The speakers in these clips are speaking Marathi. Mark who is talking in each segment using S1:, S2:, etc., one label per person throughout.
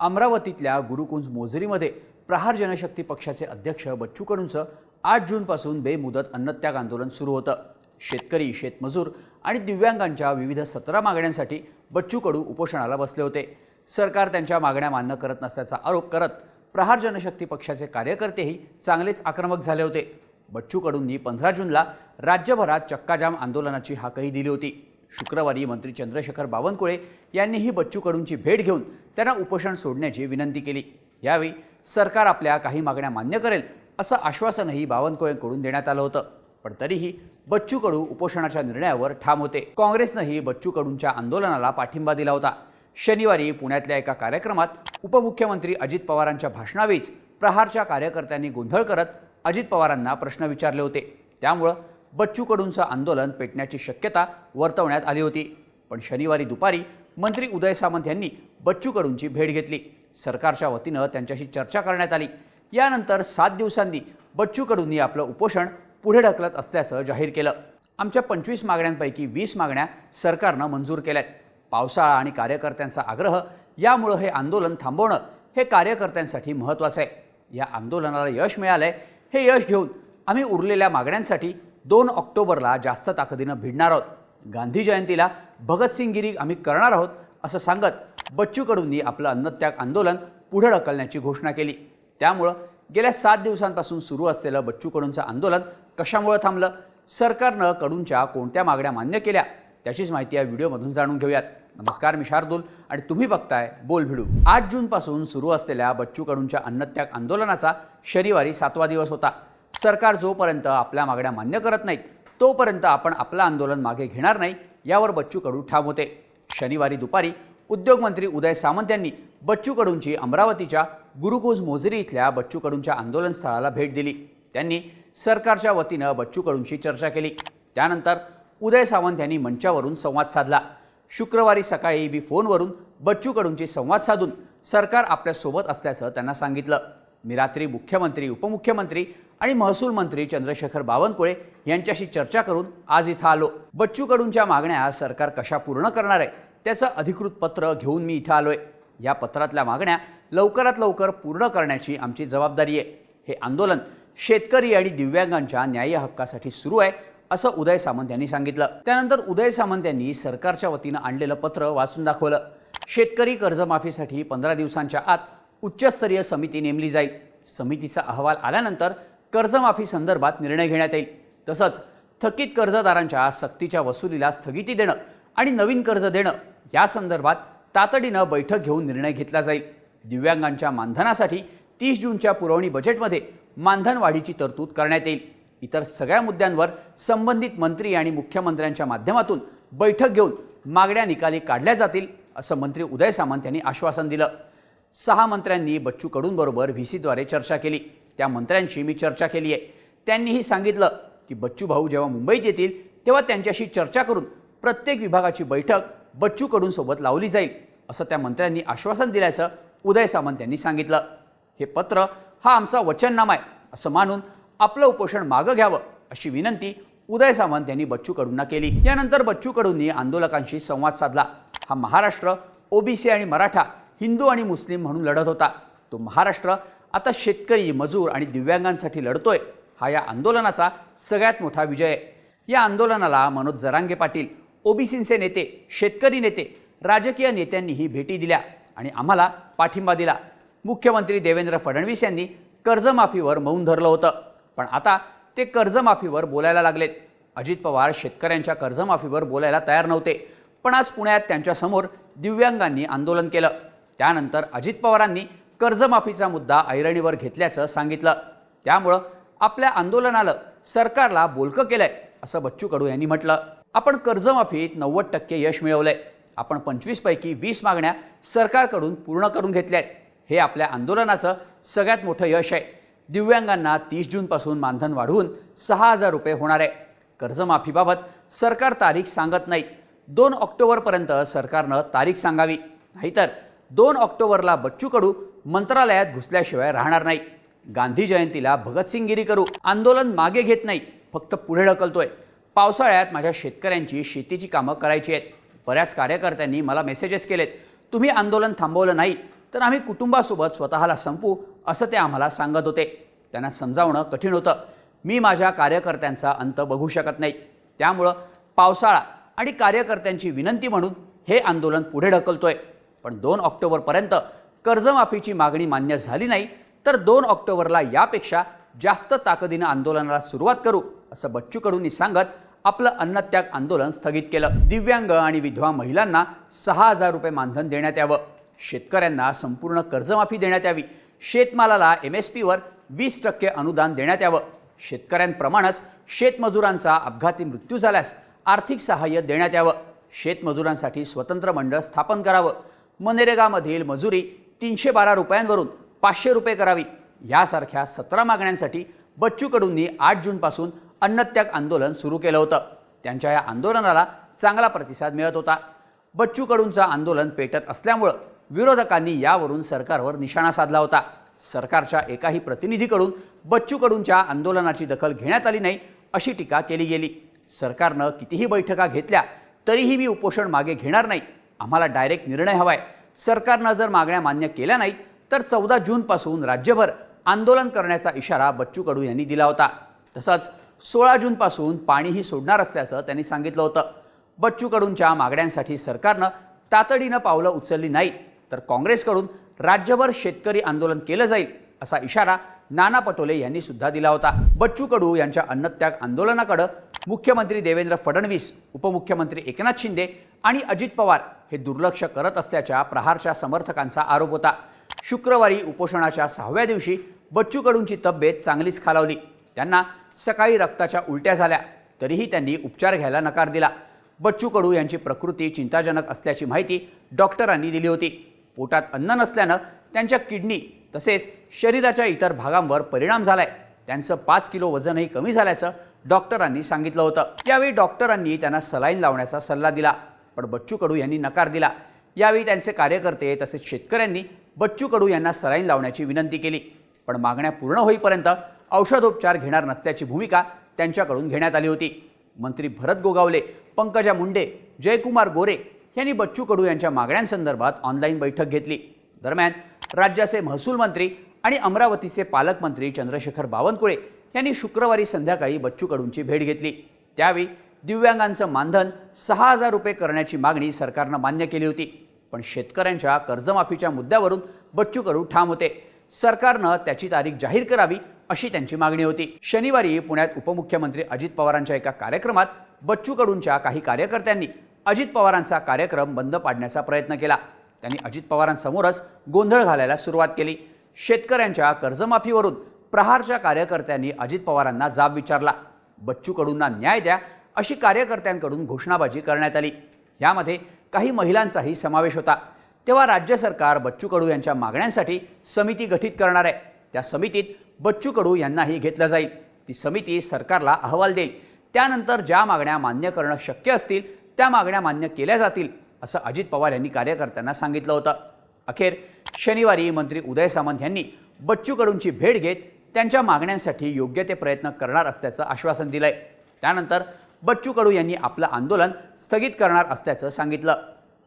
S1: अमरावतीतल्या गुरुकुंज मोझरीमध्ये प्रहार जनशक्ती पक्षाचे अध्यक्ष बच्चू कडूंचं आठ जूनपासून बेमुदत अन्नत्याग आंदोलन सुरू होतं. शेतकरी शेतमजूर आणि दिव्यांगांच्या विविध सतरा मागण्यांसाठी बच्चू कडू उपोषणाला बसले होते. सरकार त्यांच्या मागण्या मान्य करत नसल्याचा आरोप करत प्रहार जनशक्ती पक्षाचे कार्यकर्तेही चांगलेच आक्रमक झाले होते. बच्चू कडूंनी पंधरा जूनला राज्यभरात चक्काजाम आंदोलनाची हाकही दिली होती. शुक्रवारी मंत्री चंद्रशेखर बावनकुळे यांनीही बच्चू कडूंची भेट घेऊन त्यांना उपोषण सोडण्याची विनंती केली. यावेळी सरकार आपल्या काही मागण्या मान्य करेल असं आश्वासनही बावनकुळेंकडून देण्यात आलं होतं. पण तरीही बच्चू कडू उपोषणाच्या निर्णयावर ठाम होते. काँग्रेसनंही बच्चू कडूंच्या आंदोलनाला पाठिंबा दिला होता. शनिवारी पुण्यातल्या एका कार्यक्रमात उपमुख्यमंत्री अजित पवारांच्या भाषणावेळीच प्रहारच्या कार्यकर्त्यांनी गोंधळ करत अजित पवारांना प्रश्न विचारले होते. त्यामुळं बच्चू कडूंचं आंदोलन पेटण्याची शक्यता वर्तवण्यात आली होती. पण शनिवारी दुपारी मंत्री उदय सामंत यांनी बच्चू कडूंची भेट घेतली. सरकारच्या वतीनं त्यांच्याशी चर्चा करण्यात आली. यानंतर सात दिवसांनी बच्चू कडूंनी आपलं उपोषण पुढे ढकलत असल्याचं जाहीर केलं. आमच्या पंचवीस मागण्यांपैकी वीस मागण्या सरकारनं मंजूर केल्यात. पावसाळा आणि कार्यकर्त्यांचा आग्रह यामुळं हे आंदोलन थांबवणं हे कार्यकर्त्यांसाठी महत्त्वाचं आहे. या आंदोलनाला यश मिळालंय हे यश घेऊन आम्ही उरलेल्या मागण्यांसाठी दोन ऑक्टोबरला जास्त ताकदीनं भिडणार आहोत. गांधी जयंतीला भगतसिंगगिरी आम्ही करणार आहोत असं सांगत बच्चू कडूंनी आपलं अन्नत्याग आंदोलन पुढे ढकलण्याची घोषणा केली. त्यामुळं गेल्या सात दिवसांपासून सुरू असलेलं बच्चू कडूंचं आंदोलन कशामुळं थांबलं? सरकारनं कडूंच्या कोणत्या मागण्या मान्य केल्या? त्याचीच माहिती या व्हिडिओमधून जाणून घेऊयात. नमस्कार मी शार्दूल आणि तुम्ही बघताय बोल भिडू. आठ जूनपासून सुरू असलेल्या बच्चू कडूंच्या अन्नत्याग आंदोलनाचा शनिवारी सातवा दिवस होता. सरकार जोपर्यंत आपल्या मागण्या मान्य करत नाहीत तोपर्यंत आपण आपलं आंदोलन मागे घेणार नाही यावर बच्चू कडू ठाम होते. शनिवारी दुपारी उद्योगमंत्री उदय सामंत यांनी बच्चू कडूंची अमरावतीच्या गुरुकुज मोजरी इथल्या बच्चू कडूंच्या आंदोलन स्थळाला भेट दिली. त्यांनी सरकारच्या वतीनं बच्चू कडूंशी चर्चा केली. त्यानंतर उदय सावंत यांनी मंचावरून संवाद साधला. शुक्रवारी सकाळी बी फोनवरून बच्चू कडूंची संवाद साधून सरकार आपल्यासोबत असल्याचं त्यांना सांगितलं. मी रात्री मुख्यमंत्री उपमुख्यमंत्री आणि महसूल मंत्री चंद्रशेखर बावनकुळे यांच्याशी चर्चा करून आज इथं आलो. बच्चू कडूंच्या मागण्या सरकार कशा पूर्ण करणार आहे त्याचं अधिकृत पत्र घेऊन मी इथं आलोय. या पत्रातल्या मागण्या लवकरात लवकर पूर्ण करण्याची आमची जबाबदारी आहे. हे आंदोलन शेतकरी आणि दिव्यांगांच्या न्याय्य हक्कासाठी सुरू आहे असं उदय सामंत यांनी सांगितलं. त्यानंतर उदय सामंत यांनी सरकारच्या वतीनं आणलेलं पत्र वाचून दाखवलं. शेतकरी कर्जमाफीसाठी पंधरा दिवसांच्या आत उच्चस्तरीय समिती नेमली जाईल. समितीचा अहवाल आल्यानंतर कर्जमाफी संदर्भात निर्णय घेण्यात येईल. तसंच थकीत कर्जदारांच्या सक्तीच्या वसुलीला स्थगिती देणं आणि नवीन कर्ज देणं या संदर्भात तातडीनं बैठक घेऊन निर्णय घेतला जाईल. दिव्यांगांच्या मानधनासाठी तीस जूनच्या पुरवणी बजेटमध्ये मानधन वाढीची तरतूद करण्यात येईल. इतर सगळ्या मुद्द्यांवर संबंधित मंत्री आणि मुख्यमंत्र्यांच्या माध्यमातून बैठक घेऊन मागण्या निकाली काढल्या जातील असं मंत्री उदय सामंत यांनी आश्वासन दिलं. सहा मंत्र्यांनी बच्चू कडूंबरोबर व्ही सीद्वारे चर्चा केली. त्या मंत्र्यांशी मी चर्चा केली आहे त्यांनीही सांगितलं की बच्चू भाऊ जेव्हा मुंबईत येतील तेव्हा त्यांच्याशी चर्चा करून प्रत्येक विभागाची बैठक बच्चू कडूंसोबत लावली जाईल असं त्या मंत्र्यांनी आश्वासन दिल्याचं उदय सामंत यांनी सांगितलं. हे पत्र हा आमचा वचननामा आहे असं मानून आपलं उपोषण मागं घ्यावं अशी विनंती उदय सामंत यांनी बच्चू कडूंना केली. यानंतर बच्चू कडूंनी आंदोलकांशी संवाद साधला. हा महाराष्ट्र ओबीसी आणि मराठा हिंदू आणि मुस्लिम म्हणून लढत होता. तो महाराष्ट्र आता शेतकरी मजूर आणि दिव्यांगांसाठी लढतोय. हा या आंदोलनाचा सगळ्यात मोठा विजय आहे. या आंदोलनाला मनोज जरांगे पाटील ओबीसींचे नेते शेतकरी नेते राजकीय नेत्यांनीही भेटी दिल्या आणि आम्हाला पाठिंबा दिला. मुख्यमंत्री देवेंद्र फडणवीस यांनी कर्जमाफीवर मौन धरलं होतं. पण आता ते कर्जमाफीवर बोलायला लागलेत. अजित पवार शेतकऱ्यांच्या कर्जमाफीवर बोलायला तयार नव्हते. पण आज पुण्यात त्यांच्यासमोर दिव्यांगांनी आंदोलन केलं. त्यानंतर अजित पवारांनी कर्जमाफीचा मुद्दा ऐरणीवर घेतल्याचं सांगितलं. त्यामुळं आपल्या आंदोलनाला सरकारला बोलकं केलंय असं बच्चू कडू यांनी म्हटलं. आपण कर्जमाफीत नव्वद टक्के यश मिळवलंय. आपण पंचवीसपैकी वीस मागण्या सरकारकडून पूर्ण करून घेतल्या आहेत हे आपल्या आंदोलनाचं सगळ्यात मोठं यश आहे. दिव्यांगांना तीस जूनपासून मानधन वाढवून सहा हजार रुपये होणार आहे. कर्जमाफीबाबत सरकार तारीख सांगत नाही. दोन ऑक्टोबरपर्यंत सरकारनं तारीख सांगावी. नाहीतर दोन ऑक्टोबरला बच्चू कडू मंत्रालयात घुसल्याशिवाय राहणार नाही. गांधी जयंतीला भगतसिंगगिरी करू. आंदोलन मागे घेत नाही. फक्त पुढे ढकलतोय. पावसाळ्यात माझ्या शेतकऱ्यांची शेतीची कामं करायची आहेत. बऱ्याच कार्यकर्त्यांनी मला मेसेजेस केलेत. तुम्ही आंदोलन थांबवलं नाही तर आम्ही कुटुंबासोबत स्वतःला संपू असं ते आम्हाला सांगत होते. त्यांना समजावणं कठीण होतं. मी माझ्या कार्यकर्त्यांचा अंत बघू शकत नाही. त्यामुळं पावसाळा आणि कार्यकर्त्यांची विनंती म्हणून हे आंदोलन पुढे ढकलतोय. पण दोन ऑक्टोबरपर्यंत कर्जमाफीची मागणी मान्य झाली नाही तर दोन ऑक्टोबरला यापेक्षा जास्त ताकदीनं आंदोलनाला सुरुवात करू असं बच्चू कडूंनी सांगत आपलं अन्नत्याग आंदोलन स्थगित केलं. दिव्यांग आणि विधवा महिलांना सहा हजार रुपये मानधन देण्यात यावं. शेतकऱ्यांना संपूर्ण कर्जमाफी देण्यात यावी. शेतमालाला एम एस पीवर वीस टक्के अनुदान देण्यात यावं. शेतकऱ्यांप्रमाणेच शेतमजुरांचा अपघाती मृत्यू झाल्यास आर्थिक सहाय्य देण्यात यावं. शेतमजुरांसाठी स्वतंत्र मंडळ स्थापन करावं. मनरेगामधील मजुरी तीनशे बारा रुपयांवरून पाचशे रुपये करावी. यासारख्या सतरा मागण्यांसाठी बच्चू कडूंनी आठ जूनपासून अन्नत्याग आंदोलन सुरू केलं होतं. त्यांच्या या आंदोलनाला चांगला प्रतिसाद मिळत होता. बच्चू कडूंचं आंदोलन पेटत असल्यामुळं विरोधकांनी यावरून सरकारवर निशाणा साधला होता. सरकारच्या एकाही प्रतिनिधीकडून बच्चू कडूंच्या आंदोलनाची दखल घेण्यात आली नाही अशी टीका केली गेली. सरकारनं कितीही बैठका घेतल्या तरीही मी उपोषण मागे घेणार नाही. आम्हाला डायरेक्ट निर्णय हवा आहे सरकारनं जर मागण्या मान्य केल्या नाहीत तर चौदा जूनपासून राज्यभर आंदोलन करण्याचा इशारा बच्चू कडू यांनी दिला होता. तसंच सोळा जूनपासून पाणीही सोडणार असल्याचं त्यांनी सांगितलं होतं. बच्चू कडूंच्या मागण्यांसाठी सरकारनं तातडीनं पावलं उचलली नाहीत तर काँग्रेसकडून राज्यभर शेतकरी आंदोलन केलं जाईल असा इशारा नाना पटोले यांनी सुद्धा दिला होता. बच्चू कडू यांच्या अन्नत्याग आंदोलनाकडं मुख्यमंत्री देवेंद्र फडणवीस उपमुख्यमंत्री एकनाथ शिंदे आणि अजित पवार हे दुर्लक्ष करत असल्याच्या प्रहारच्या समर्थकांचा आरोप होता. शुक्रवारी उपोषणाच्या सहाव्या दिवशी बच्चू कडूंची तब्येत चांगलीच खालावली. त्यांना सकाळी रक्ताच्या उलट्या झाल्या तरीही त्यांनी उपचार घ्यायला नकार दिला. बच्चू कडू यांची प्रकृती चिंताजनक असल्याची माहिती डॉक्टरांनी दिली होती. पोटात अन्न नसल्यानं त्यांच्या किडनी तसेच शरीराच्या इतर भागांवर परिणाम झालाय. त्यांचं पाच किलो वजनही कमी झाल्याचं डॉक्टरांनी सांगितलं होतं. यावेळी डॉक्टरांनी त्यांना सलाईन लावण्याचा सल्ला दिला. पण बच्चू कडू यांनी नकार दिला. यावेळी त्यांचे कार्यकर्ते तसेच शेतकऱ्यांनी बच्चू कडू यांना सलाईन लावण्याची विनंती केली. पण मागण्या पूर्ण होईपर्यंत औषधोपचार घेणार नसल्याची भूमिका त्यांच्याकडून घेण्यात आली होती. मंत्री भरत गोगावले पंकजा मुंडे जयकुमार गोरे यांनी बच्चू कडू यांच्या मागण्यांसंदर्भात ऑनलाईन बैठक घेतली. दरम्यान राज्याचे महसूल मंत्री आणि अमरावतीचे पालकमंत्री चंद्रशेखर बावनकुळे यांनी शुक्रवारी संध्याकाळी बच्चू कडूंची भेट घेतली. त्यावेळी दिव्यांगांचं मानधन सहा हजार रुपये करण्याची मागणी सरकारनं मान्य केली होती. पण शेतकऱ्यांच्या कर्जमाफीच्या मुद्द्यावरून बच्चू कडू ठाम होते. सरकारनं त्याची तारीख जाहीर करावी अशी त्यांची मागणी होती. शनिवारी पुण्यात उपमुख्यमंत्री अजित पवारांच्या एका कार्यक्रमात बच्चू कडूंच्या काही कार्यकर्त्यांनी अजित पवारांचा कार्यक्रम बंद पाडण्याचा प्रयत्न केला. त्यांनी अजित पवारांसमोरच गोंधळ घालायला सुरुवात केली. शेतकऱ्यांच्या कर्जमाफीवरून प्रहारच्या कार्यकर्त्यांनी अजित पवारांना जाब विचारला. बच्चू कडूंना न्याय द्या अशी कार्यकर्त्यांकडून घोषणाबाजी करण्यात आली. यामध्ये काही महिलांचाही समावेश होता. तेव्हा राज्य सरकार बच्चू कडू यांच्या मागण्यांसाठी समिती गठीत करणार आहे. त्या समितीत बच्चू कडू यांनाही घेतलं जाईल. ती समिती सरकारला अहवाल देईल. त्यानंतर ज्या मागण्या मान्य करणं शक्य असतील त्या मागण्या मान्य केल्या जातील असं अजित पवार यांनी कार्यकर्त्यांना सांगितलं होतं. अखेर शनिवारी मंत्री उदय सामंत यांनी बच्चू कडूंची भेट घेत त्यांच्या मागण्यांसाठी योग्य ते प्रयत्न करणार असल्याचं आश्वासन दिलंय. त्यानंतर बच्चू कडू यांनी आपलं आंदोलन स्थगित करणार असल्याचं सांगितलं.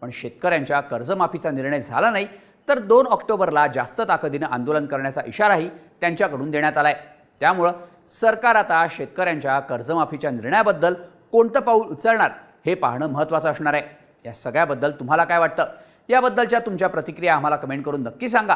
S1: पण शेतकऱ्यांच्या कर्जमाफीचा निर्णय झाला नाही तर दोन ऑक्टोबरला जास्त ताकदीनं आंदोलन करण्याचा इशाराही त्यांच्याकडून देण्यात आलाय. त्यामुळं सरकार आता शेतकऱ्यांच्या कर्जमाफीच्या निर्णयाबद्दल कोणतं पाऊल उचलणार हे पाहणं महत्त्वाचं असणार आहे. या सगळ्याबद्दल तुम्हाला काय वाटतं? याबद्दलच्या तुमच्या प्रतिक्रिया आम्हाला कमेंट करून नक्की सांगा.